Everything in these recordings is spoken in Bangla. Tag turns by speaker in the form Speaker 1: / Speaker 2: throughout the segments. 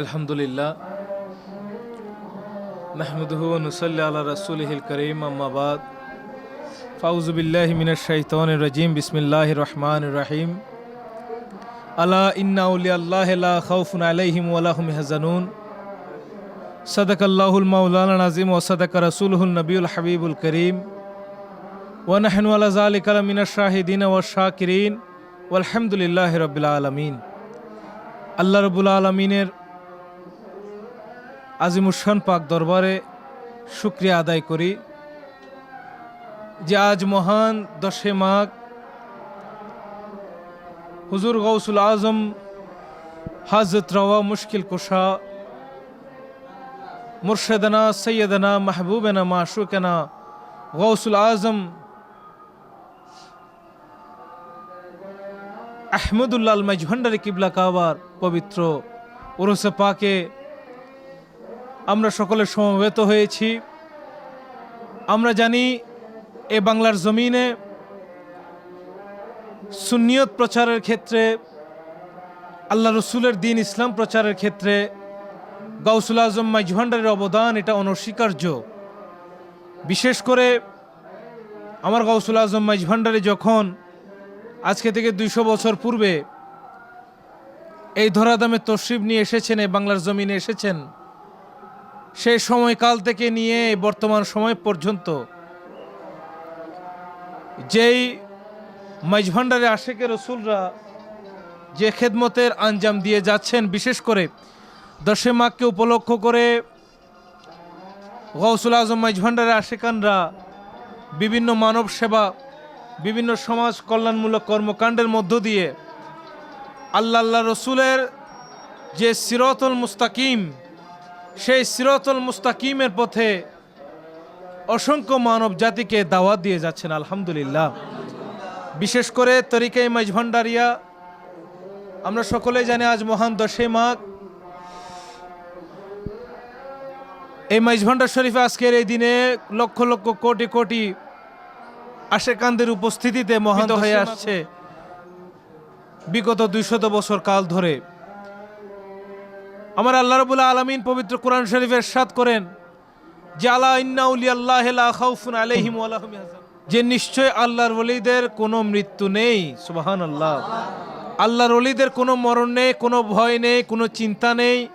Speaker 1: আলহামদুলিল্লাহ। নাহমদুহু নুসল্লি আলা রসুলহিল করিম আম্মাবাদ ফাউজুবিল্লাহ মিনাশ শাইতান রাজিম বিসমিল্লাহ রহমান রাহিম। আলা ইন্না উলিয়াল্লাহ লা খাউফুন আলাইহিম ওয়া লাহুম হাজানুন সাদাকাল্লাহুল নাজিম ওয়া সাদাকা রাসূলুহুন নবিউল হাবিবুল করিম। ওয়া নাহনু আলা যালিকা মিনাশ শাহিদিন ওয়া শাকিরিন। ওয়ালহামদুলিল্লাহি রাব্বিল আলামিন। আল্লাহ রবুল আলমিনের আজিমুসান পাক দরবারে শুক্রিয়া আদায় করি যে আজ মহান দশে মাঘ হুজুর গৌসুল আজম হাজরত রওয়া মুশকিল কুশা মুর্শেদানা, সৈয়দনা, মাহবুবেনা, মাশুকেনা গৌসুল আজম আহমদুল্লাহ মাইজভান্ডারি কিবলা কাবার পবিত্র ওরসে পাকে আমরা সকলে সমবেত হয়েছি। আমরা জানি এ বাংলার জমিনে সুন্নিয়ত প্রচারের ক্ষেত্রে, আল্লাহ রসুলের দিন ইসলাম প্রচারের ক্ষেত্রে গাউসুল আজম মাইজভান্ডারের অবদান এটা অনস্বীকার্য। বিশেষ করে আমার গাউসুল আজম মাইজভান্ডারে যখন আজকে থেকে দুইশো বছর পূর্বে এই ধরাদামে তশরিফ নিয়ে এসেছেন, এই বাংলার জমিনে এসেছেন। সেই সময়কাল থেকে নিয়ে বর্তমান সময় পর্যন্ত যেই মাইজভান্ডারে আশেকের রসুলরা যে খেদমতের আঞ্জাম দিয়ে যাচ্ছেন, বিশেষ করে দশে মাঘকে উপলক্ষ করে গৌসুল আজম মাইজভান্ডারে আশেকানরা বিভিন্ন মানব সেবা বিভিন্ন সমাজ কল্যাণমূলক কর্মকাণ্ডের মধ্য দিয়ে আল্লাহ আল্লাহ রসুলের যে সিরতুল মুস্তাকিম, সেই সিরতুল মুস্তাকিমের পথে অসংখ্য মানব জাতিকে দাওয়াত দিয়ে যাচ্ছেন, আলহামদুলিল্লাহ। বিশেষ করে তরিকাই মাইজ ভান্ডারিয়া, আমরা সকলেই জানি আজ মহান দশে মাঘ। এই মাইজ ভান্ডার শরীফে আজকের এই দিনে লক্ষ লক্ষ কোটি কোটি আশেকানদের উপস্থিতিতে মহান হয়ে আসছে। বিগত দুইশত বছর কাল ধরে। আমার আল্লাহ রবুল্লা আলমিন পবিত্র কোরআন শরীফের সাত করেন যে আলা ওয়া যে নিশ্চয় আল্লাহর ওলিদের কোনো মৃত্যু নেই। সুবাহান আল্লাহ আল্লাহর ওলিদের কোনো মরণ নেই কোনো ভয় নেই কোনো চিন্তা নেই।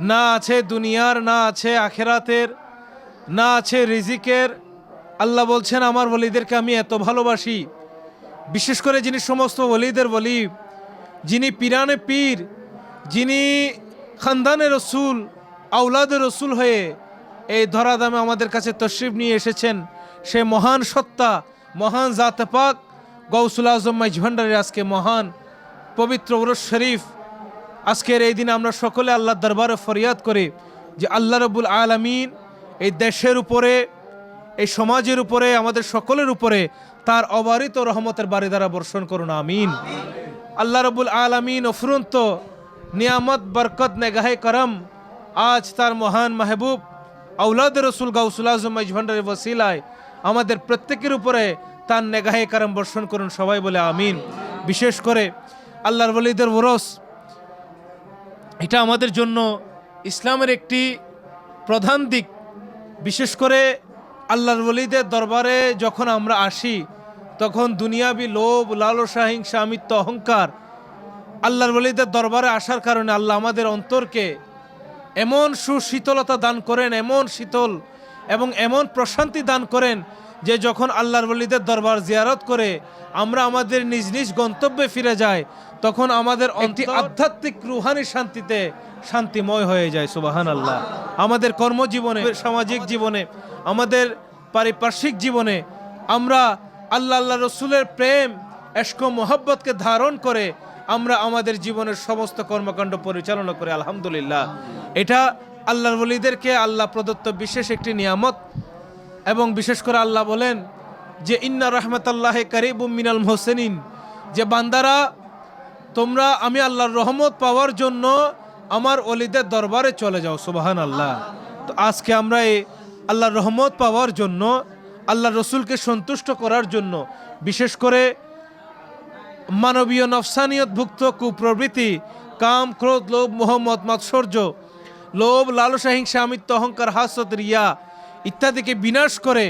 Speaker 1: না আছে দুনিয়ার না আছে আখেরাতের না আছে রিজিকের আল্লাহ বলছেন, আমার বলিদেরকে আমি এত ভালোবাসি। বিশেষ করে যিনি সমস্ত বলিদের বলি যিনি পিরানে পীর, যিনি খানদানের রসুল আউলাদের রসুল হয়ে এই ধরাধামে আমাদের কাছে তশরিফ নিয়ে এসেছেন। সে মহান সত্তা, মহান জাতে পাক, গৌসুল আজম মাইজভান্ডারের আজকে মহান পবিত্র উরস শরীফ। আজকের এই দিনে আমরা সকলে আল্লাহ দরবারে ফরিয়াদ করি যে আল্লাহ রবুল আলমিন এই দেশের উপরে এই সমাজের উপরে, আমাদের সকলের উপরে তার অবারিত রহমতের বাড়ি দ্বারা বর্ষণ করুন, আমিন। আল্লাহ রবুল আলমিন অফুরন্ত নিয়ামত, বরকত, নেগাহে করম, আজ তার মহান মাহবুব আউলাদ রসুল গাউসুল আজম ভান্ডারের ওসিলায় আমাদের প্রত্যেকের উপরে তার নেগাহে করম বর্ষণ করুন, সবাই বলে আমিন। বিশেষ করে আল্লাহর বলিদের ওরস, এটা আমাদের জন্য ইসলামের একটি প্রধান দিক। বিশেষ করে আল্লাহর বলিদের দরবারে যখন আমরা আসি, তখন দুনিয়াবি লোভ, লালসা, হিংসা আমিত্ব অহংকার আল্লাহর বলিদের দরবারে আসার কারণে আল্লাহ আমাদের অন্তরকে এমন সুশীতলতা দান করেন, এমন শীতল এবং এমন প্রশান্তি দান করেন যে যখন আল্লাহর ওলিদের দরবার জিয়ারত করে আমরা আমাদের নিজ নিজ গন্তব্যে ফিরে যাই তখন আমাদের একটি আধ্যাত্মিক রুহানি শান্তিতে শান্তিময় হয়ে যায় সুবাহান আল্লাহ আমাদের কর্মজীবনে সামাজিক জীবনে আমাদের পারিপার্শ্বিক জীবনে আমরা আল্লাহ আল্লাহ রসুলের প্রেম এশক মোহব্বতকে ধারণ করে আমরা আমাদের জীবনের সমস্ত কর্মকাণ্ড পরিচালনা করি আলহামদুলিল্লাহ। এটা আল্লাহর বলিদেরকে আল্লাহ প্রদত্ত বিশেষ একটি নিয়ামত এবং বিশেষ করে আল্লাহ বলেন যে, ইন্না রহমতাল্লাহ কারিবুম মিনাল মোহসেনিন। যে, বান্দারা, তোমরা, আমি আল্লাহর রহমত পাওয়ার জন্য আমার অলিদের দরবারে চলে যাও সুবাহান আল্লাহ তো আজকে আমরা এই আল্লাহর রহমত পাওয়ার জন্য আল্লাহ রসুলকে সন্তুষ্ট করার জন্য, বিশেষ করে মানবীয় নফসানিয়তভুক্ত কুপ্রবৃত্তি, কাম, ক্রোধ, লোভ, মোহাম্মদ, মাৎসর্য, লোভ লালসা হিংসা আমিত্ব অহংকার হাসত রিয়া ইত্যাদিকে বিনাশ করে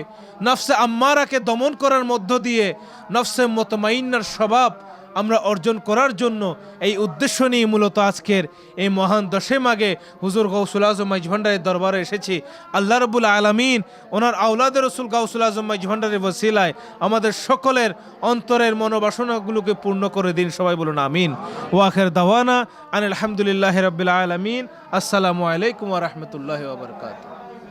Speaker 1: নফসে আম্মারাকে দমন করার মধ্য দিয়ে নফসে মতমাইন্নার স্বভাব আমরা অর্জন করার জন্য এই উদ্দেশ্য নিয়ে মূলত আজকের এই মহান দশে মাগে হুজুর গৌসুল আজম মাইজ ভান্ডারের দরবারে এসেছি। আল্লাহ রবুল আলমিন ওনার আউলাদের রসুল গাউসুল আজম মাইজ ভান্ডারের বসিলায় আমাদের সকলের অন্তরের মনোবাসনাগুলোকে পূর্ণ করে দিন, সবাই বলুন আমিন। ওয়াখের দাওয়ানা আন আলহামদুলিল্লাহ রবিল আলমিন। আসসালামু আলাইকুম রহমতুল্লাহ